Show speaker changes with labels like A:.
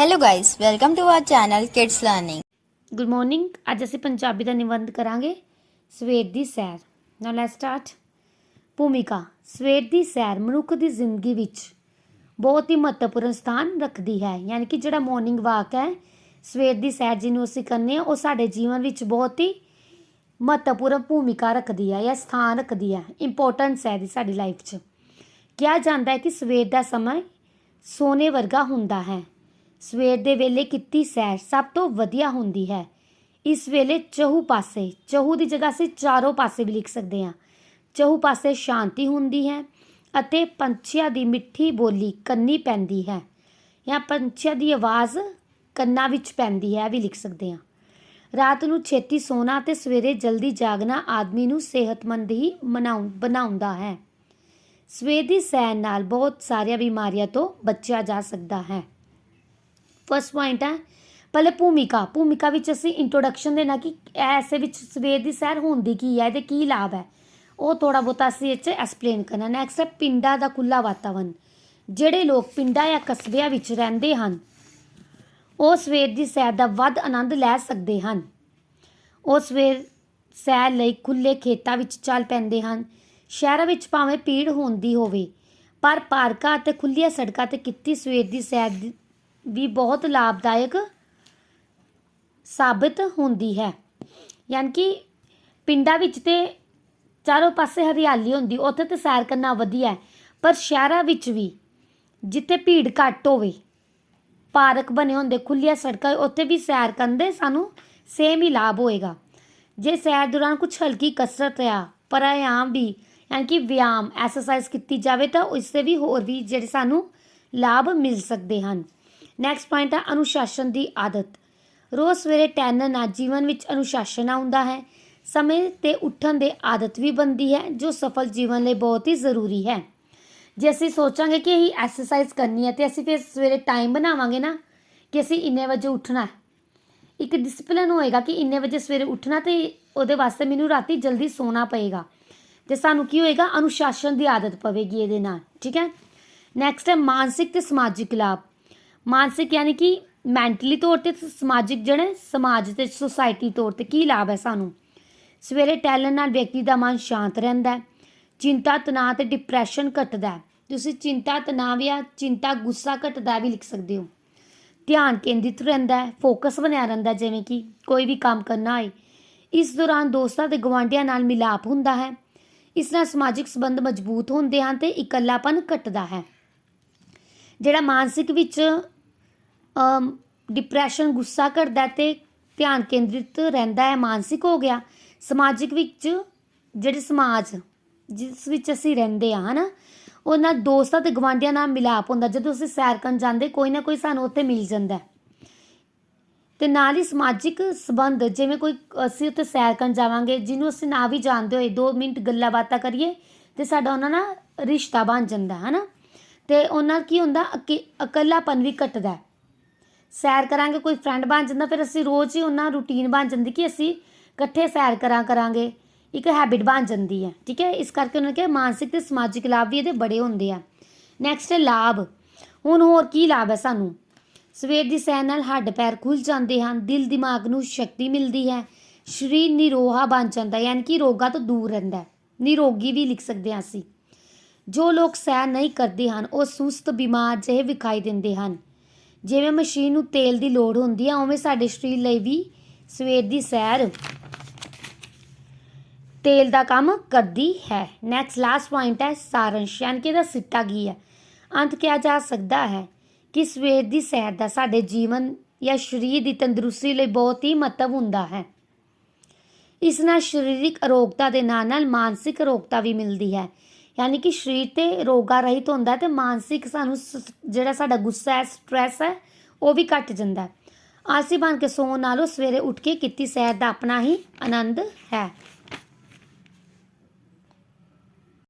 A: Hello guys, welcome to our channel Kids learning
B: good morning ਅੱਜ ਅਸੀਂ ਪੰਜਾਬੀ ਦਾ ਨਿਬੰਧ ਕਰਾਂਗੇ ਸਵੇਰ ਦੀ ਸੈਰ। ਨਾਓ ਲੈਟਸ ਸਟਾਰਟ ਭੂਮਿਕਾ ਸਵੇਰ ਦੀ ਸੈਰ ਮਨੁੱਖ ਦੀ ਜ਼ਿੰਦਗੀ ਵਿੱਚ ਬਹੁਤ ਹੀ ਮਹੱਤਵਪੂਰਨ ਸਥਾਨ ਰੱਖਦੀ ਹੈ। ਯਾਨੀ ਕਿ ਜਿਹੜਾ ਮਾਰਨਿੰਗ ਵਾਕ ਹੈ ਸਵੇਰ ਦੀ ਸੈਰ ਜਿਹਨੂੰ ਅਸੀਂ ਕਰਨੇ ਆ ਉਹ ਸਾਡੇ ਜੀਵਨ ਵਿੱਚ ਬਹੁਤ ਹੀ ਮਹੱਤਵਪੂਰਨ ਭੂਮਿਕਾ ਰੱਖਦੀ ਹੈ ਜਾਂ ਸਥਾਨ ਰੱਖਦੀ ਹੈ। ਇੰਪੋਰਟੈਂਸ ਹੈ ਇਹਦੀ ਸਾਡੀ ਲਾਈਫ 'ਚ। ਕਿਹਾ ਜਾਂਦਾ ਹੈ ਕਿ ਸਵੇਰ ਦਾ ਸਮਾਂ ਸੋਨੇ ਵਰਗਾ ਹੁੰਦਾ ਹੈ। ਸਵੇਰ ਦੇ ਵੇਲੇ ਕੀਤੀ ਸੈਰ ਸਭ ਤੋਂ ਵਧੀਆ ਹੁੰਦੀ ਹੈ। ਇਸ ਵੇਲੇ ਚਹੂ ਪਾਸੇ, ਚਹੂ ਦੀ ਜਗ੍ਹਾ ਅਸੀਂ ਚਾਰੋਂ ਪਾਸੇ ਵੀ ਲਿਖ ਸਕਦੇ ਹਾਂ। ਚਹੂ ਪਾਸੇ ਸ਼ਾਂਤੀ ਹੁੰਦੀ ਹੈ ਅਤੇ ਪੰਛੀਆਂ ਦੀ ਮਿੱਠੀ ਬੋਲੀ ਕੰਨੀ ਪੈਂਦੀ ਹੈ ਜਾਂ ਪੰਛੀਆਂ ਦੀ ਆਵਾਜ਼ ਕੰਨਾਂ ਵਿੱਚ ਪੈਂਦੀ ਹੈ ਵੀ ਲਿਖ ਸਕਦੇ ਹਾਂ। ਰਾਤ ਨੂੰ ਛੇਤੀ ਸੋਣਾ ਤੇ ਸਵੇਰੇ ਜਲਦੀ ਜਾਗਣਾ ਆਦਮੀ ਨੂੰ ਸਿਹਤਮੰਦ ਹੀ ਮਨਾਉ, ਬਣਾਉਂਦਾ ਹੈ। ਸਵੇਰ ਦੀ ਸੈਰ ਨਾਲ ਬਹੁਤ ਸਾਰੀਆਂ ਬਿਮਾਰੀਆਂ ਤੋਂ ਬਚਿਆ ਜਾ ਸਕਦਾ ਹੈ। ਫਸਟ ਪੁਆਇੰਟ ਹੈ, ਪਹਿਲੇ ਭੂਮਿਕਾ ਭੂਮਿਕਾ ਵਿੱਚ ਅਸੀਂ ਇੰਟਰੋਡਕਸ਼ਨ ਦੇਣਾ ਕਿ ਐਸੇ ਵਿੱਚ ਸਵੇਰ ਦੀ ਸੈਰ ਹੁੰਦੀ ਕੀ ਹੈ, ਇਹਦੇ ਕੀ ਲਾਭ ਹੈ। ਉਹ ਥੋੜਾ ਬਹੁਤਾ ਅਸੀਂ ਇਹ 'ਚ ਐਕਸਪਲੇਨ ਕਰਨਾ। ਨੈਕਸਟ ਹੈ, ਪਿੰਡਾਂ ਦਾ ਖੁੱਲਾ ਵਾਤਾਵਰਨ। ਜਿਹੜੇ ਲੋਕ ਪਿੰਡਾਂ ਜਾਂ ਕਸਬਿਆਂ ਵਿੱਚ ਰਹਿੰਦੇ ਹਨ, ਉਹ ਸਵੇਰ ਦੀ ਸੈਰ ਦਾ ਵੱਧ ਆਨੰਦ ਲੈ ਸਕਦੇ ਹਨ। ਉਹ ਸਵੇਰ ਸੈਰ ਲਈ ਖੁੱਲੇ ਖੇਤਾਂ ਵਿੱਚ ਚੱਲ ਪੈਂਦੇ ਹਨ। ਸ਼ਹਿਰਾਂ ਵਿੱਚ ਭਾਵੇਂ ਭੀੜ ਹੁੰਦੀ ਹੋਵੇ, ਪਰ ਪਾਰਕਾਂ ਅਤੇ ਖੁੱਲੀਆਂ ਸੜਕਾਂ ਤੇ ਕੀਤੀ ਸਵੇਰ ਦੀ ਸੈਰ ਦੀ- ਵੀ ਬਹੁਤ ਲਾਭਦਾਇਕ ਸਾਬਿਤ ਹੁੰਦੀ ਹੈ। ਯਾਨੀ ਕਿ ਪਿੰਡਾਂ ਵਿੱਚ ਤੇ ਚਾਰੋਂ ਪਾਸੇ ਹਰਿਆਲੀ ਹੁੰਦੀ, ਉੱਥੇ ਤੇ ਸੈਰ ਕਰਨਾ ਵਧੀਆ ਹੈ, ਪਰ ਸ਼ਹਿਰਾਂ ਵਿੱਚ ਵੀ ਜਿੱਥੇ ਭੀੜ ਘੱਟ ਹੋਵੇ, ਪਾਰਕ ਬਣੇ ਹੁੰਦੇ ਖੁੱਲੀਆਂ ਸੜਕਾਂ, ਉੱਥੇ ਵੀ ਸੈਰ ਕਰਨ ਦੇ ਸਾਨੂੰ ਸੇਮ ਹੀ ਲਾਭ ਹੋਏਗਾ। ਜੇ ਸੈਰ ਦੌਰਾਨ ਕੁਝ ਹਲਕੀ ਕਸਰਤ ਆ, ਪ੍ਰਾਣਾਯਾਮ ਵੀ, ਯਾਨੀ ਕਿ ਵਿਆਮ ਐਕਸਰਸਾਈਜ਼ ਕੀਤੀ ਜਾਵੇ, ਤਾਂ ਉਸ 'ਤੇ ਵੀ ਹੋਰ ਵੀ ਜਿਹੜੇ ਸਾਨੂੰ ਲਾਭ ਮਿਲ ਸਕਦੇ ਹਨ। ਨੈਕਸਟ ਪੁਆਇੰਟ ਹੈ ਅਨੁਸ਼ਾਸਨ ਦੀ ਆਦਤ। ਰੋਜ਼ ਸਵੇਰੇ ਟਹਿਲਣ ਨਾਲ ਜੀਵਨ ਵਿੱਚ ਅਨੁਸ਼ਾਸਨ ਆਉਂਦਾ ਹੈ। ਸਮੇਂ ਤੇ ਉੱਠਣ ਦੇ ਆਦਤ ਵੀ ਬਣਦੀ ਹੈ, ਜੋ ਸਫਲ ਜੀਵਨ ਲਈ ਬਹੁਤ ਹੀ ਜ਼ਰੂਰੀ ਹੈ। ਜੇ ਅਸੀਂ ਸੋਚਾਂਗੇ ਕਿ ਅਸੀਂ ਐਕਸਰਸਾਈਜ਼ ਕਰਨੀ ਹੈ, ਤੇ ਅਸੀਂ ਫਿਰ ਸਵੇਰੇ ਟਾਈਮ ਬਣਾਵਾਂਗੇ ਨਾ ਕਿ ਅਸੀਂ ਇੰਨੇ ਵਜੇ ਉੱਠਣਾ ਹੈ। ਇੱਕ ਡਿਸਪਲਿਨ ਹੋਏਗਾ ਕਿ ਇੰਨੇ ਵਜੇ ਸਵੇਰੇ ਉੱਠਣਾ ਤੇ ਉਹਦੇ ਵਾਸਤੇ ਮੈਨੂੰ ਰਾਤੀ ਜਲਦੀ ਸੋਣਾ ਪਏਗਾ। ਤੇ ਸਾਨੂੰ ਕੀ ਹੋਏਗਾ? ਅਨੁਸ਼ਾਸਨ ਦੀ ਆਦਤ ਪਵੇਗੀ ਇਹਦੇ ਨਾਲ, ਠੀਕ ਹੈ? ਨੈਕਸਟ ਹੈ ਮਾਨਸਿਕ ਤੇ ਸਮਾਜਿਕ ਲਾਭ। ਮਾਨਸਿਕ ਯਾਨੀ ਕਿ ਮੈਂਟਲੀ ਤੌਰ ਤੇ ਸਮਾਜਿਕ ਜਿਹੜੇ ਸਮਾਜ ਤੇ ਸੁਸਾਇਟੀ ਤੌਰ ਤੇ ਕੀ ਲਾਭ ਹੈ ਸਾਨੂੰ? ਸਵੇਰੇ ਟਹਿਲਣ ਨਾਲ ਵਿਅਕਤੀ ਦਾ ਮਨ ਸ਼ਾਂਤ ਰਹਿੰਦਾ ਹੈ, ਚਿੰਤਾ, ਤਣਾਅ ਤੇ ਡਿਪਰੈਸ਼ਨ ਘਟਦਾ ਹੈ। ਤੁਸੀਂ ਚਿੰਤਾ, ਤਣਾਅ ਜਾਂ ਚਿੰਤਾ, ਗੁੱਸਾ ਘਟਦਾ ਵੀ ਲਿਖ ਸਕਦੇ ਹੋ। ਧਿਆਨ ਕੇਂਦਰਿਤ ਰਹਿੰਦਾ ਹੈ ਫੋਕਸ ਬਣਿਆ ਰਹਿੰਦਾ ਜਿਵੇਂ ਕਿ ਕੋਈ ਵੀ ਕੰਮ ਕਰਨਾ ਹੋਏ। ਇਸ ਦੌਰਾਨ ਦੋਸਤਾਂ ਤੇ ਗਵਾਂਢੀਆਂ ਨਾਲ ਮਿਲਾਪ ਹੁੰਦਾ ਹੈ। ਇਸ ਨਾਲ ਸਮਾਜਿਕ ਸੰਬੰਧ ਮਜ਼ਬੂਤ ਹੁੰਦੇ ਹਨ ਤੇ ਇਕੱਲਾਪਨ ਘਟਦਾ ਹੈ। ਜਿਹੜਾ ਮਾਨਸਿਕ ਵਿੱਚ ਡਿਪਰੈਸ਼ਨ ਗੁੱਸਾ ਘਟਦਾ ਹੈ ਤੇ ਧਿਆਨ ਕੇਂਦਰਿਤ ਰਹਿੰਦਾ ਹੈ, ਮਾਨਸਿਕ ਹੋ ਗਿਆ। ਸਮਾਜਿਕ ਵਿੱਚ ਜਿਹੜੇ ਸਮਾਜ ਜਿਸ ਵਿੱਚ ਅਸੀਂ ਰਹਿੰਦੇ ਆ ਹਨਾ, ਉਹਨਾਂ ਦੋਸਤਾਂ ਤੇ ਗਵਾਂਢੀਆਂ ਨਾਲ ਮਿਲਾਪ ਹੁੰਦਾ। ਜਦੋਂ ਅਸੀਂ ਸੈਰ ਕਰਨ ਜਾਂਦੇ, ਕੋਈ ਨਾ ਕੋਈ ਸਾਨੂੰ ਉੱਥੇ ਮਿਲ ਜਾਂਦਾ ਹੈ। ਤੇ ਨਾਲ ਹੀ ਸਮਾਜਿਕ ਸਬੰਧ, ਜਿਵੇਂ ਕੋਈ ਅਸੀਂ ਉੱਥੇ ਸੈਰ ਕਰਨ ਜਾਵਾਂਗੇ, ਜਿਹਨੂੰ ਅਸੀਂ ਨਾ ਵੀ ਜਾਣਦੇ ਹੋਏ 2 ਮਿੰਟ ਗੱਲਾਂ ਬਾਤਾਂ ਕਰੀਏ, ਤੇ ਸਾਡਾ ਉਹਨਾਂ ਨਾਲ ਰਿਸ਼ਤਾ ਬਣ ਜਾਂਦਾ ਹੈ ਨਾ ਤੇ ਉਹਨਾਂ ਕੀ ਹੁੰਦਾ, ਅਕੇ- ਇਕੱਲਾਪਨ ਵੀ ਘਟਦਾ ਸੈਰ ਕਰਾਂਗੇ, ਕੋਈ ਫਰੈਂਡ ਬਣ ਜਾਂਦਾ, ਫਿਰ ਅਸੀਂ ਰੋਜ਼ ਹੀ ਉਹਨਾਂ ਰੂਟੀਨ ਬਣ ਜਾਂਦੀ ਕਿ ਅਸੀਂ ਇਕੱਠੇ ਸੈਰ ਕਰਾਂ, ਕਰਾਂਗੇ। ਇੱਕ ਹੈਬਿਟ ਬਣ ਜਾਂਦੀ ਹੈ, ਠੀਕ ਹੈ? ਇਸ ਕਰਕੇ ਉਹਨਾਂ ਨੇ ਕਿਹਾ ਮਾਨਸਿਕ ਤੇ ਸਮਾਜਿਕ ਲਾਭ ਵੀ ਇਹਦੇ ਬੜੇ ਹੁੰਦੇ ਆ। ਨੈਕਸਟ ਹੈ ਲਾਭ। ਹੁਣ ਹੋਰ ਕੀ ਲਾਭ ਹੈ ਸਾਨੂੰ? ਸਵੇਰ ਦੀ ਸੈਰ ਨਾਲ ਹੱਡ ਪੈਰ ਖੁੱਲ ਜਾਂਦੇ ਹਨ, ਦਿਲ ਦਿਮਾਗ ਨੂੰ ਸ਼ਕਤੀ ਮਿਲਦੀ ਹੈ, ਸਰੀਰ ਨਿਰੋਹਾ ਬਣ ਜਾਂਦਾ, ਯਾਨੀ ਕਿ ਰੋਗਾਂ ਤੋਂ ਦੂਰ ਰਹਿੰਦਾ ਨਿਰੋਗੀ ਵੀ ਲਿਖ ਸਕਦੇ ਹਾਂ ਅਸੀਂ। ਜੋ ਲੋਕ ਸੈਰ ਨਹੀਂ ਕਰਦੇ ਹਨ, ਉਹ ਸੁਸਤ, ਬਿਮਾਰ ਜਿਹੇ ਵਿਖਾਈ ਦਿੰਦੇ ਹਨ। ਜਿਵੇਂ ਮਸ਼ੀਨ ਨੂੰ ਤੇਲ ਦੀ ਲੋੜ ਹੁੰਦੀ ਹੈ ਉਵੇਂ ਸਾਡੇ ਸਰੀਰ ਲਈ ਵੀ ਸਵੇਰ ਦੀ ਸੈਰ ਤੇਲ ਦਾ ਕੰਮ ਕਰਦੀ ਹੈ। ਨੈਕਸਟ ਲਾਸਟ ਪੁਆਇੰਟ ਹੈ ਸਾਰੰਸ਼, ਯਾਨੀ ਕਿ ਇਹਦਾ ਸਿੱਟਾ ਕੀ ਹੈ? ਅੰਤ ਕਿਹਾ ਜਾ ਸਕਦਾ ਹੈ ਕਿ ਸਵੇਰ ਦੀ ਸੈਰ ਦਾ ਸਾਡੇ ਜੀਵਨ ਜਾਂ ਸਰੀਰ ਦੀ ਤੰਦਰੁਸਤੀ ਲਈ ਬਹੁਤ ਹੀ ਮਹੱਤਵ ਹੁੰਦਾ ਹੈ। ਇਸ ਨਾਲ ਸਰੀਰਕ ਅਰੋਗਤਾ ਦੇ ਨਾਲ ਨਾਲ ਮਾਨਸਿਕ ਅਰੋਗਤਾ ਵੀ ਮਿਲਦੀ ਹੈ। ਯਾਨੀ ਕਿ ਸਰੀਰ ਤੇ ਰੋਗਾ ਰਹਿਤ ਹੁੰਦਾ ਹੈ ਤੇ ਮਾਨਸਿਕ ਸਾਨੂੰ ਸ- ਜਿਹੜਾ ਸਾਡਾ ਗੁੱਸਾ ਹੈ ਸਟ੍ਰੈਸ ਹੈ, ਉਹ ਵੀ ਘਟ ਜਾਂਦਾ ਹੈ। ਆਲਸੀ ਬਣ ਕੇ ਸੌਣ ਨਾਲੋਂ ਸਵੇਰੇ ਉੱਠ ਕੇ ਕੀਤੀ ਸੈਰ ਦਾ ਆਪਣਾ ਹੀ ਆਨੰਦ ਹੈ।